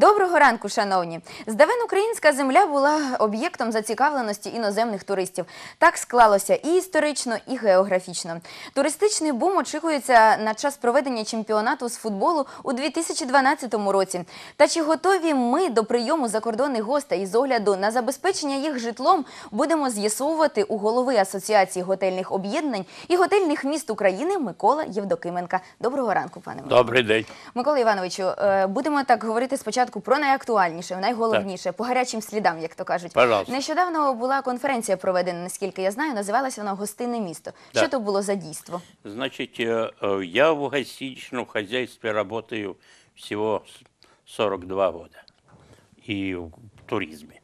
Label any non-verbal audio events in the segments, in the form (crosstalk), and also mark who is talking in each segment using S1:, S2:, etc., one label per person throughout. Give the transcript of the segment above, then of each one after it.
S1: Доброго ранку, шановні. Здавен українська земля була об'єктом зацікавленості іноземних туристів. Так склалося і історично, і географічно. Туристичний бум очікується на час проведення чемпіонату з футболу у 2012 році. Та чи готові ми до прийому закордонних гостей із огляду на забезпечення їх житлом будемо з'ясовувати у голови Асоціації готельних об'єднань і готельних міст України Микола Євдокименка. Доброго ранку, пане Микола.
S2: Добрий день.
S1: Микола Івановичу, е, будемо так говорити спочатку про найактуальніше, найголовніше, по гарячим слідам, як то кажуть.
S2: Пожалуйста.
S1: Нещодавно була конференція проведена, наскільки я знаю, називалася вона Гостинне місто.
S2: Да.
S1: Що то було за дійство?
S2: Значит, э, э, я в гостиничном хозяйстве работаю всего с- 42 года и в туризме.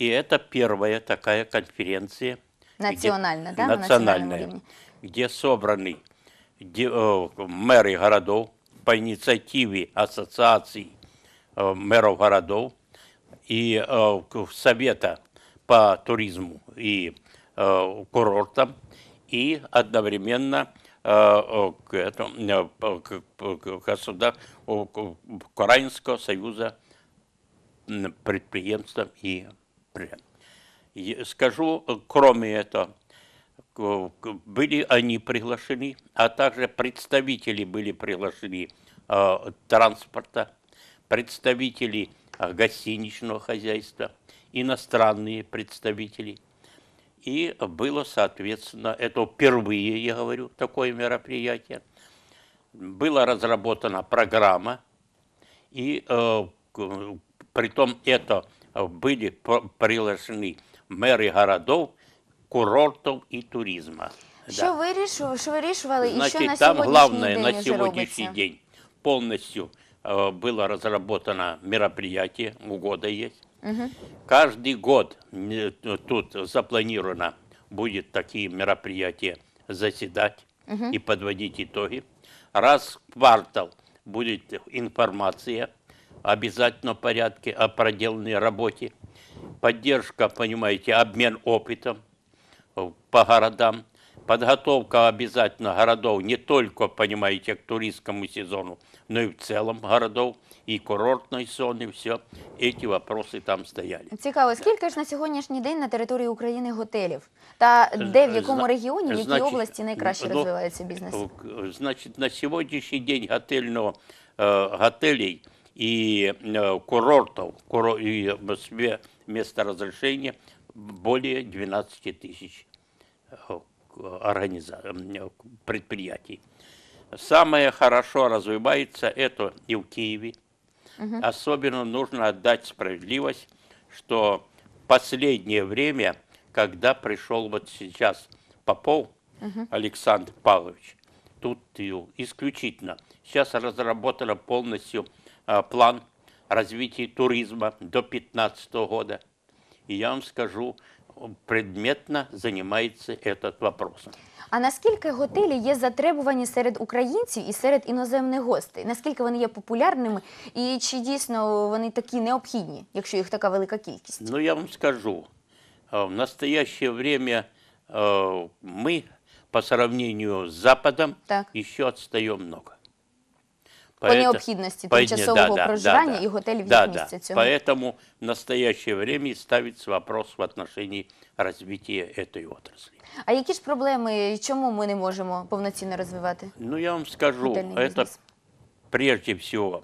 S2: И это первая такая конференция. где-
S1: Национальная, да, на национальном
S2: национальная,
S1: уровне.
S2: где собраны де- э, мэры городов по инициативе ассоциаций э, мэров городов и э, совета по туризму и э, курортам и одновременно э, к этому, к, Украинского союза м, предприемством и Скажу, кроме этого, были они приглашены, а также представители были приглашены э, транспорта, представители э, гостиничного хозяйства, иностранные представители. И было, соответственно, это впервые, я говорю, такое мероприятие. Была разработана программа, и э, притом это э, были приглашены мэры городов, курортов и туризма.
S1: Що вирішували, що вирішували і що на
S2: Значит, там
S1: сьогоднішній
S2: главное
S1: день
S2: на
S1: уже
S2: сегодняшний
S1: робиться?
S2: день полностью э, было разработано мероприятие, у года есть. Каждый год э, тут запланировано будет такие мероприятия заседать и подводить итоги. Раз в квартал будет информация в обязательном порядке о проделанной работе. Поддержка, понимаете, обмен опытом э, по городам. Подготовка обязательно городов не только, понимаете, к туристскому сезону, но и в целом городов, и курортной зоны, все. Эти вопросы там стояли.
S1: Цікаво, скільки ж на сьогоднішній день на території України готелів? Та де в якому
S2: Зна-
S1: регіоні, в якій
S2: значить,
S1: області найкраще
S2: ну,
S1: розвивається бізнес?
S2: Э, Значит, на сегодняшний день готельного, э, готелей и э, курортов куро- и э, места разрешения более 12 тысяч э, организа- предприятий. Самое хорошо развивается это и в Киеве. Особенно нужно отдать справедливость, что последнее время, когда пришел вот сейчас Попов Александр Павлович, тут исключительно сейчас разработан полностью а, план развития туризма до 2015 года. И я вам скажу, предметно занимается этот вопросом.
S1: А наскільки готелі є затребувані серед українців і серед іноземних гостей? Наскільки вони є популярними, і чи дійсно вони такі необхідні, якщо їх така велика кількість?
S2: Ну, я вам скажу, э, в настоящее время э, мы по сравнению с Западом
S1: Так.
S2: еще отстаем много.
S1: По
S2: Поэто-
S1: необхідності
S2: по-
S1: тимчасового
S2: да, да,
S1: проживання
S2: да, да.
S1: і готелів
S2: да,
S1: як
S2: да.
S1: місця цього.
S2: Поэтому в настоящее время и ставится вопрос в отношении развития этой отрасли.
S1: А які ж проблеми, чому ми не можемо повноцінно розвивати?
S2: Ну, я вам скажу,
S1: Готельный
S2: это
S1: бизнес.
S2: прежде всего,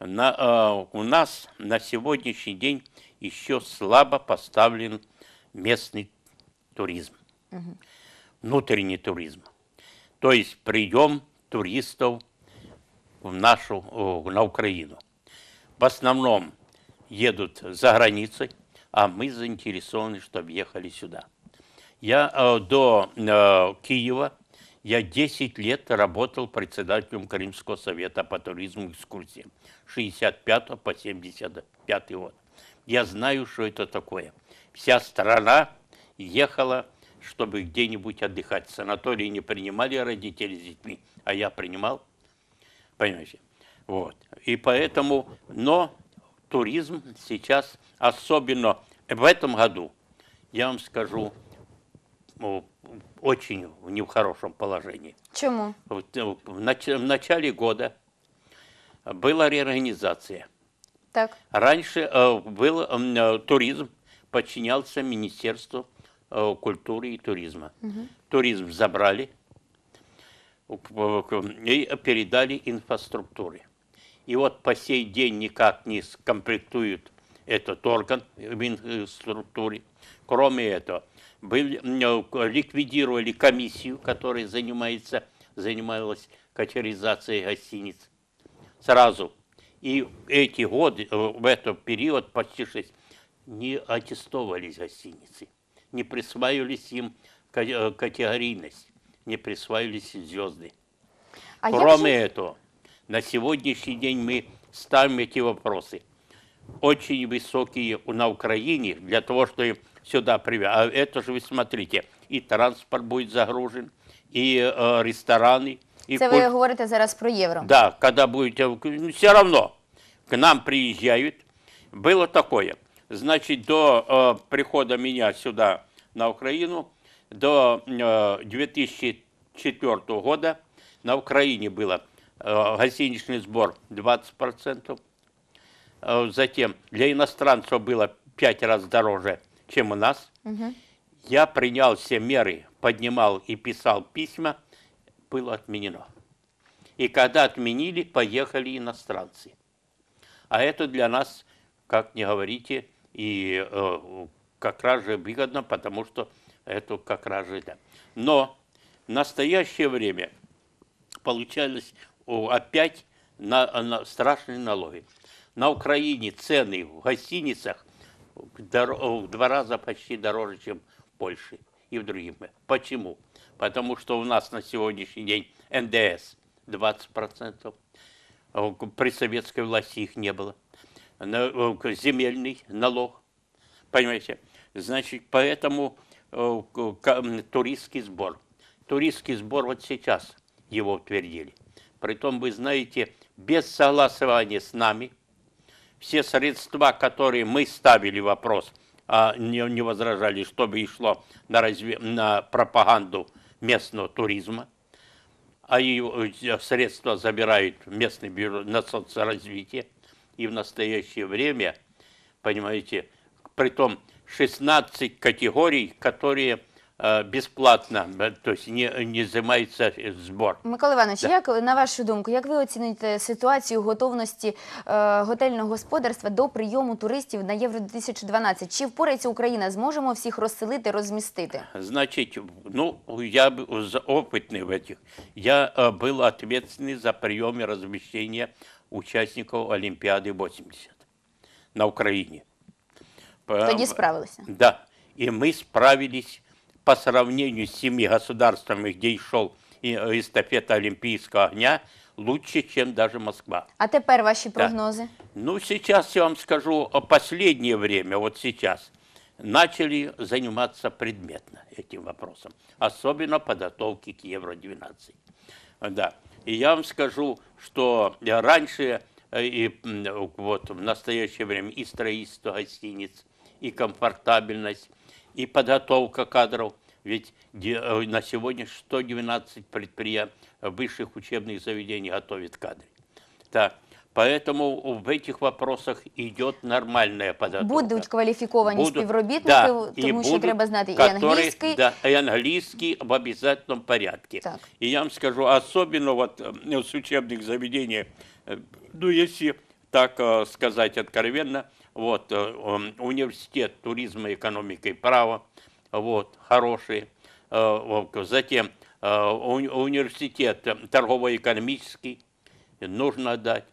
S2: на, э, у нас на сегодняшний день еще слабо поставлен местный туризм, внутренний туризм. То есть прием туристов в нашу, на Украину. В основном едут за границей, а мы заинтересованы, чтобы ехали сюда. Я э, до э, Киева, я 10 лет работал председателем Крымского совета по туризму и экскурсиям. 65 по 75 год. Я знаю, что это такое. Вся страна ехала, чтобы где-нибудь отдыхать. Санатории не принимали родители с детьми, а я принимал. Понимаете? Вот. И поэтому, но туризм сейчас, особенно в этом году, я вам скажу, ну, очень не в хорошем положении. Вот, э, В нач- в начале года была реорганизация.
S1: Так.
S2: Раньше э, был э, туризм, подчинялся Министерству э, культуры и туризма. Туризм забрали и передали инфраструктуре. И вот по сей день никак не скомплектуют этот орган в инфраструктуре. Кроме этого, были, э, ликвидировали комиссию, которая занимается, занималась катеризацией гостиниц сразу. И эти годы, э, в этот период, почти шесть, не аттестовывались гостиницы, не присваивались им э, категорийность, не присваивались звезды.
S1: А
S2: Кроме
S1: же-
S2: этого, на сегодняшний день мы ставим эти вопросы. Очень высокие на Украине для того, чтобы сюда привезти. А это же вы смотрите, и транспорт будет загружен, и э, рестораны, и
S1: Це
S2: куль-
S1: ви говорите зараз про євро.
S2: да, когда будете, все равно к нам приезжают. Было такое. Значит, до э, прихода меня сюда на Украину, до э, 2004 года на Украине было э, гостиничный сбор 20%. Э, затем для иностранцев было 5 раз дороже, чем у нас. Я принял все меры, поднимал и писал письма, было отменено. И когда отменили, поехали иностранцы. А это для нас, как не говорите, и э, как раз же выгодно, потому что это как раз да. Но в настоящее время получались опять на, на страшные налоги. На Украине цены в гостиницах в два раза почти дороже, чем в Польше и в других. Почему? Потому что у нас на сегодняшний день НДС 20%, а при советской власти их не было. Э, Земельный налог, понимаете? Значит, поэтому туристский сбор. Туристский сбор вот сейчас его утвердили. Притом, вы знаете, без согласования с нами, все средства, которые мы ставили вопрос, а не, не возражали, чтобы и шло на, разве- на пропаганду местного туризма, а и э, средства забирают местный бюро на соцразвитие. И в настоящее время, понимаете, притом 16 категорий, которые э, бесплатно, э, то есть не, не взимается э, сбор.
S1: Микола Іванович, як на вашу думку, як ви оцінюєте ситуацію готовності е, готельного господарства до прийому туристів на Євро 2012? Чи впорається Україна? Зможемо всіх розселити, розмістити?
S2: Значит, ну, я б- за- опытный в этих. Я э, был ответственный за прием и размещение участников Олимпиады 80 на Украине.
S1: Тоді справилися.
S2: Да, и мы справились по сравнению с семи государствами, где и, э, эстафета Олимпийского огня, лучше, чем даже Москва.
S1: А тепер ваші прогнози?
S2: Ну, сейчас я вам скажу, последнее время, вот сейчас, начали заниматься предметно этим вопросом, особенно подготовки к Евро-12. Да. И я вам скажу, что раньше э, и вот в настоящее время и строительство гостиниц, и комфортабельность, и подготовка кадров. Ведь де- э, на сегодня 112 предприятий высших учебных заведений готовят кадры. Так, поэтому в этих вопросах идет нормальная подготовка.
S1: Будуть кваліфіковані
S2: Будут,
S1: співробітники,
S2: да,
S1: тому
S2: и
S1: що
S2: будут,
S1: треба знати і
S2: которые-
S1: англійський.
S2: Да, и английский в обязательном порядке.
S1: Так.
S2: И я вам скажу, особенно вот э, с учебных заведений, э, ну, если так э, сказать откровенно, вот, э, ом, университет туризма, экономики и права, вот, хороший. Э, вот, Затем э, уни- университет э, торгово-экономический, нужно отдать.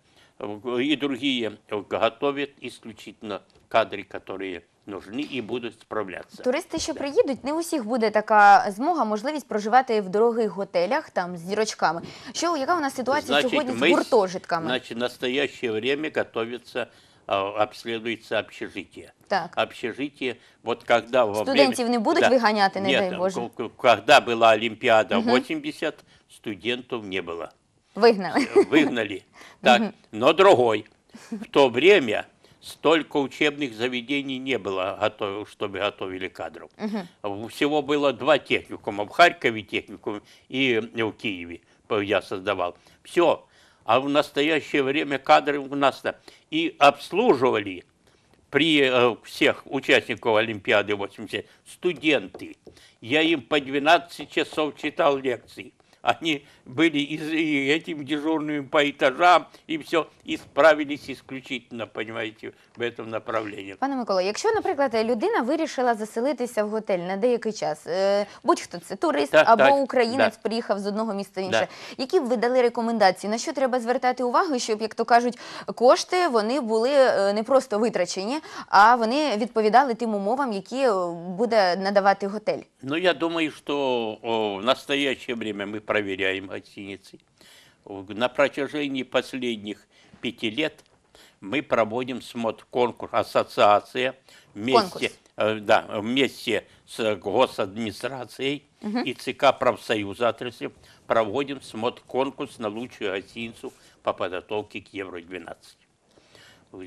S2: И другие э, готовят исключительно кадры, которые нужны и будут справляться.
S1: Туристи, що приїдуть, не у всіх буде така змога, можливість проживати в дорогих готелях там з зірочками. Що яка у нас ситуація сьогодні з
S2: мы с-
S1: гуртожитками?
S2: Значит, в настоящее время готовится, а, обследуется общежитие.
S1: Так.
S2: Общежитие, вот когда во
S1: Студентів
S2: время...
S1: не будуть виганяти, не
S2: Нет,
S1: дай Боже?
S2: Когда была Олимпиада 80, студентов не было.
S1: Вигнали. (laughs)
S2: Выгнали. Так, но другой. В то время столько учебных заведений не было, готов- чтобы готовили кадров. Всего было два техникума. В Харькове техникум и в Киеве я создавал. Все. А в настоящее время кадры у нас-то и обслуживали при э, всех участников Олимпиады 80 студенты. Я им по 12 часов читал лекции. Они были и, с- и этим дежурными по этажам, и все, и справились исключительно, понимаете, в этом направлении.
S1: Пане Миколо, якщо, наприклад, людина вирішила заселитися в готель на деякий час, е, будь-хто це турист
S2: Так,
S1: або
S2: так,
S1: українець
S2: да.
S1: приїхав з одного міста в інше, які б ви дали рекомендації, на що треба звертати увагу, щоб, як то кажуть, кошти вони були е, не просто витрачені, а вони відповідали тим умовам, які е, буде надавати готель.
S2: Ну, я думаю, что о, в настоящее время мы проверяем гостиницы. На протяжении последних пяти лет мы проводим смотр конкурс, ассоциация вместе, э, да, вместе с госадминистрацией и ЦК профсоюза отрасли проводим смотр конкурс на лучшую гостиницу по подготовке к Евро-12.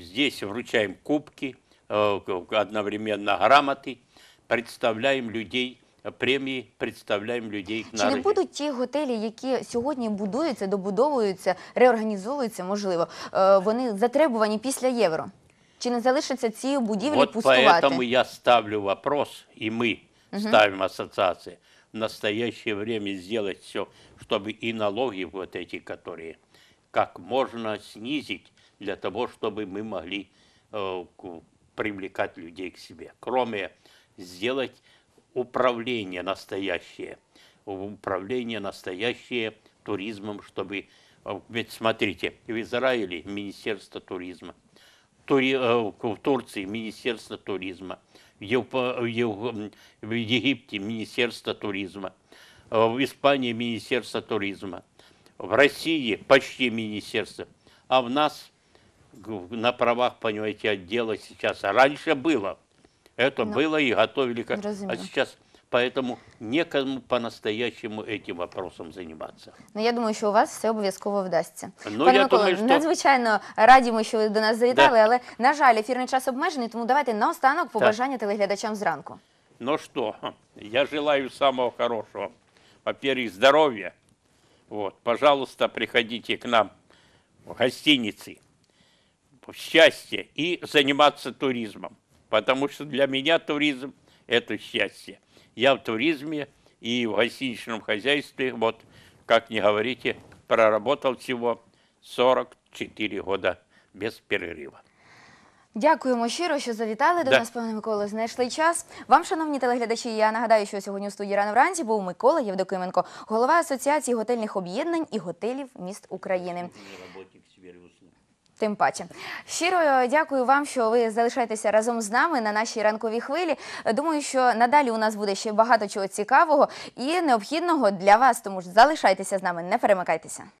S2: Здесь вручаем кубки, э, одновременно грамоты, представляем людей, э, премии, представляем людей к
S1: Чи не
S2: награждению.
S1: будуть ті готелі, які сьогодні будуються, добудовуються, реорганізовуються, можливо, е, вони затребувані після євро? Чи не залишаться ці будівлі
S2: Вот
S1: пустувати?
S2: поэтому я ставлю вопрос, и мы ставим ассоциации, в настоящее время сделать все, чтобы и налоги вот эти, которые как можно снизить для того, чтобы мы могли э, к- привлекать людей к себе. Кроме сделать управление настоящее, управление настоящее туризмом, чтобы... э, Ведь смотрите, в Израиле Министерство туризма, Тури- э, в Турции Министерство туризма, в, в Египте Министерство туризма, э, в Испании Министерство туризма, в России почти Министерство, а в нас на правах, понимаете, отдела сейчас. А раньше было. Это
S1: Ну,
S2: было и готовили. как- А
S1: разумею.
S2: сейчас поэтому некому по-настоящему этим вопросом заниматься.
S1: Ну, я думаю, що у вас все обов'язково вдасться.
S2: Ну,
S1: Пане
S2: я
S1: Миколо,
S2: думаю, що-
S1: надзвичайно радімо, що ви до нас завітали,
S2: Да.
S1: але, на жаль, ефірний час обмежений, тому давайте наостанок побажання телеглядачам зранку.
S2: Ну что, я желаю самого хорошего. Во-первых, здоровья. Вот, пожалуйста, приходите к нам в гостиницы. Счастья и заниматься туризмом. Потому что для меня туризм – это счастье. Я в туризме и в гостиничном хозяйстве, вот, как не говорите, проработал всего 44 года без перерыва.
S1: Дякуємо щиро, що завітали до
S2: Да.
S1: нас, пане Миколо. Знайшли час. Вам, шановні телеглядачі, я нагадаю, що сьогодні у студії рано вранці був Микола Євдокименко, голова Асоціації готельних об'єднань і готелів міст України. Тим паче. Щиро е, дякую вам, що ви залишаєтеся разом з нами на нашій ранковій хвилі. Думаю, що надалі у нас буде ще багато чого цікавого і необхідного для вас. Тому ж залишайтеся з нами, не перемикайтеся.